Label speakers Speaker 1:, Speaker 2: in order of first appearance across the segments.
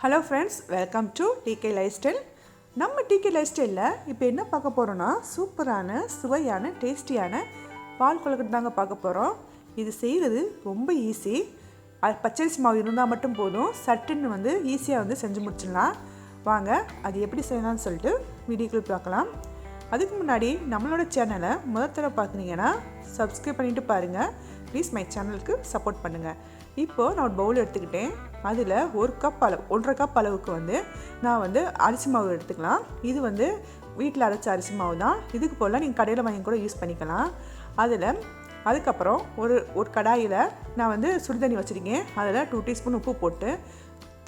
Speaker 1: Hello friends welcome to DK life style நம்ம DK life ஸ்டைலில் இப்போ என்ன பார்க்க போகிறோன்னா சூப்பரான சுவையான டேஸ்டியான பால் கொழுக்கட்டு தாங்க பார்க்க போகிறோம் இது செய்கிறது ரொம்ப ஈஸி அது பச்சரிசி மாவு இருந்தால் மட்டும் போதும். சட்டுன்னு வந்து ஈஸியாக வந்து செஞ்சு முடிச்சிடலாம். வாங்க அது எப்படி செய்யலாம்னு சொல்லிட்டு வீடியோக்கள் பார்க்கலாம். அதுக்கு முன்னாடி நம்மளோட சேனலை முதல் தடவை பார்க்குறீங்கன்னா சப்ஸ்கிரைப் பண்ணிட்டு பாருங்கள் ப்ளீஸ் மை சேனலுக்கு சப்போர்ட் பண்ணுங்கள் இப்போது நான் ஒரு பவுல் எடுத்துக்கிட்டேன். அதில் ஒரு கப் அளவு ஒன்றரை கப் அளவுக்கு வந்து நான் வந்து அரிசி மாவு எடுத்துக்கலாம். இது வந்து வீட்டில் அரைச்ச அரிசி மாவு தான். இதுக்கு போல் நீங்கள் கடையில் வாங்கி கூட யூஸ் பண்ணிக்கலாம். அதில் அதுக்கப்புறம் ஒரு ஒரு கடாயில் நான் வந்து சுடுதண்ணி வச்சுருக்கேன். அதில் டூ டீஸ்பூன் உப்பு போட்டு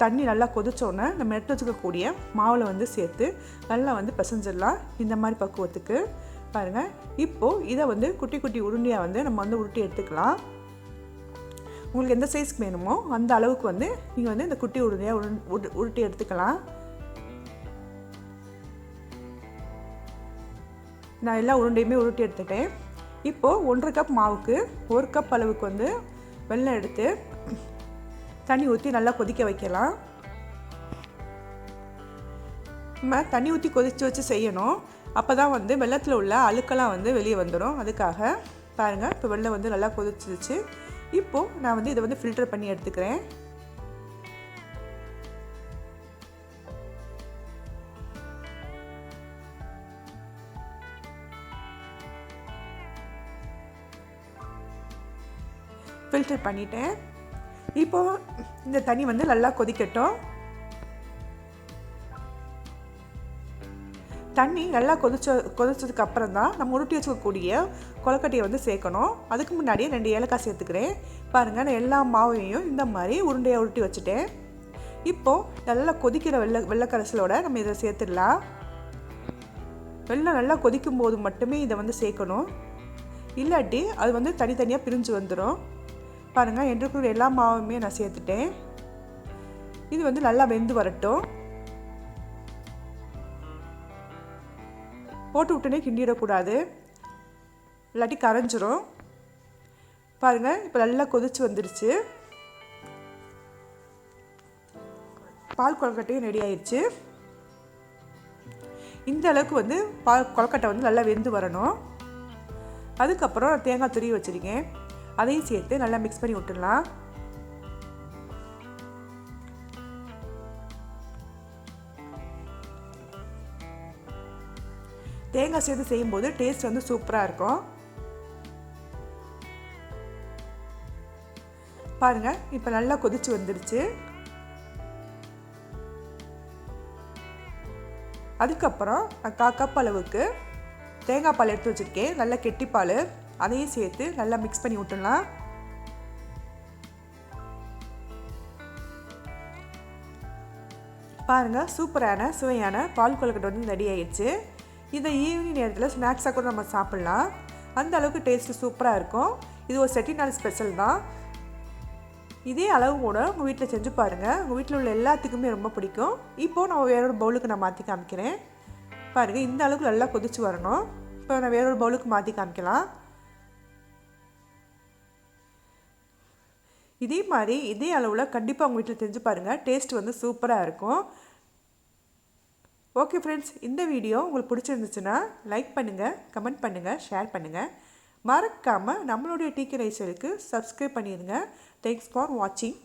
Speaker 1: தண்ணி நல்லா கொதிச்சோடனே நம்ம எடுத்து வச்சுக்கக்கூடிய மாவில் வந்து சேர்த்து நல்லா வந்து பிசைஞ்சிடலாம். இந்த மாதிரி பக்குவத்துக்கு. பாருங்கள் இப்போது இதை வந்து குட்டி குட்டி உருண்டையாக வந்து நம்ம வந்து உருட்டி எடுத்துக்கலாம். உங்களுக்கு எந்த சைஸ்க்கு வேணுமோ அந்த அளவுக்கு வந்து நீங்கள் வந்து இந்த குட்டி உருண்டையாக உரு உருட்டி எடுத்துக்கலாம். நான் எல்லா உருண்டையுமே உருட்டி எடுத்துட்டேன். இப்போது ஒன்றரை கப் மாவுக்கு ஒரு கப் அளவுக்கு வந்து வெள்ளம் எடுத்து தண்ணி ஊற்றி நல்லா கொதிக்க வைக்கலாம். நம்ம தண்ணி ஊற்றி கொதித்து வச்சு செய்யணும். அப்போ தான் வந்து வெள்ளத்தில் உள்ள அழுக்கெல்லாம் வந்து வெளியே வந்துடும் அதுக்காக பாருங்கள் இப்போ வெள்ளம் வந்து நல்லா கொதிச்சிருச்சு. இப்போது நான் வந்து இதை வந்து ஃபில்டர் பண்ணி எடுத்துக்கிறேன். ஃபில்டர் பண்ணிட்டேன். இப்போது இந்த தண்ணி வந்து நல்லா கொதிக்கட்டும். தண்ணி நல்லா கொதிச்ச கொதிச்சதுக்கு அப்புறம் தான் நம்ம உருட்டி வச்சுக்கக்கூடிய கொலக்கட்டையை வந்து சேர்க்கணும். அதுக்கு முன்னாடியே ரெண்டு ஏலக்காய் சேர்த்துக்கிறேன். பாருங்கள் நான் எல்லா மாவையும் இந்த மாதிரி உருண்டையை உருட்டி வச்சுட்டேன். இப்போது நல்லா கொதிக்கிற வெள்ளை வெள்ளைக்கரசலோட நம்ம இதை சேர்த்துடலாம். வெள்ளம் நல்லா கொதிக்கும் போது மட்டுமே இதை வந்து சேர்க்கணும். இல்லாட்டி அது வந்து தனித்தனியாக பிரிஞ்சு வந்துடும் பாருங்கள் என்றுக்குள்ள எல்லா மாவுமே நான் சேர்த்துட்டேன். இது வந்து நல்லா வெந்து வரட்டும். போட்டு விட்டுனே கிண்டிடக்கூடாது. இல்லாட்டி கரைஞ்சிரும். பாருங்கள் இப்போ நல்லா கொதிச்சு வந்துடுச்சு பால் கொழுக்கட்டையும் ரெடி ஆயிடுச்சு இந்த அளவுக்கு வந்து பால் கொழுக்கட்டை வந்து நல்லா வெந்து வரணும். அதுக்கப்புறம் தேங்காய் துருவி வச்சுருக்கேன். அதையும் சேர்த்து நல்லா மிக்ஸ் பண்ணி விட்டுடலாம். தேங்காய் சேர்த்து செய்யும்போது டேஸ்ட் வந்து சூப்பராக இருக்கும். பாருங்கள் இப்போ நல்லா கொதிச்சு வந்துடுச்சு. அதுக்கப்புறம் நான் கா கப் அளவுக்கு தேங்காய் பால் எடுத்து வச்சுருக்கேன். நல்லா கெட்டிப்பால் அதையும் சேர்த்து நல்லா மிக்ஸ் பண்ணி விட்டுடலாம் பாருங்கள் சூப்பரான சுவையான பால் கொழுக்கட்டை வந்து ரெடி ஆயிடுச்சு. இதை ஈவினிங் நேரத்தில் ஸ்நாக்ஸாக கூட நம்ம சாப்பிட்லாம். அந்த அளவுக்கு டேஸ்ட்டு சூப்பராக இருக்கும். இது ஒரு செட்டிநாள் ஸ்பெஷல் தான். இதே அளவு கூட உங்கள் வீட்டில் செஞ்சு பாருங்கள் உங்கள் வீட்டில் உள்ள எல்லாத்துக்குமே ரொம்ப பிடிக்கும். இப்போது நான் வேற ஒரு பவுலுக்கு நான் மாற்றி காமிக்கிறேன். பாருங்கள் இந்த அளவுக்கு நல்லா கொதிச்சு வரணும். இப்போ நான் வேற ஒரு பவுலுக்கு மாற்றி காமிக்கலாம். இதே மாதிரி இதே அளவில் கண்டிப்பாக உங்கள் வீட்டில் செஞ்சு பாருங்கள் டேஸ்ட் வந்து சூப்பராக இருக்கும். ஓகே ஃப்ரெண்ட்ஸ் இந்த வீடியோ உங்களுக்கு பிடிச்சிருந்துச்சுன்னா லைக் பண்ணுங்கள் கமெண்ட் பண்ணுங்கள் ஷேர் பண்ணுங்கள் மறக்காமல் நம்மளுடைய டிகே ரைசலுக்கு சப்ஸ்கிரைப் பண்ணிடுங்க. தேங்க்ஸ் ஃபார் வாட்சிங்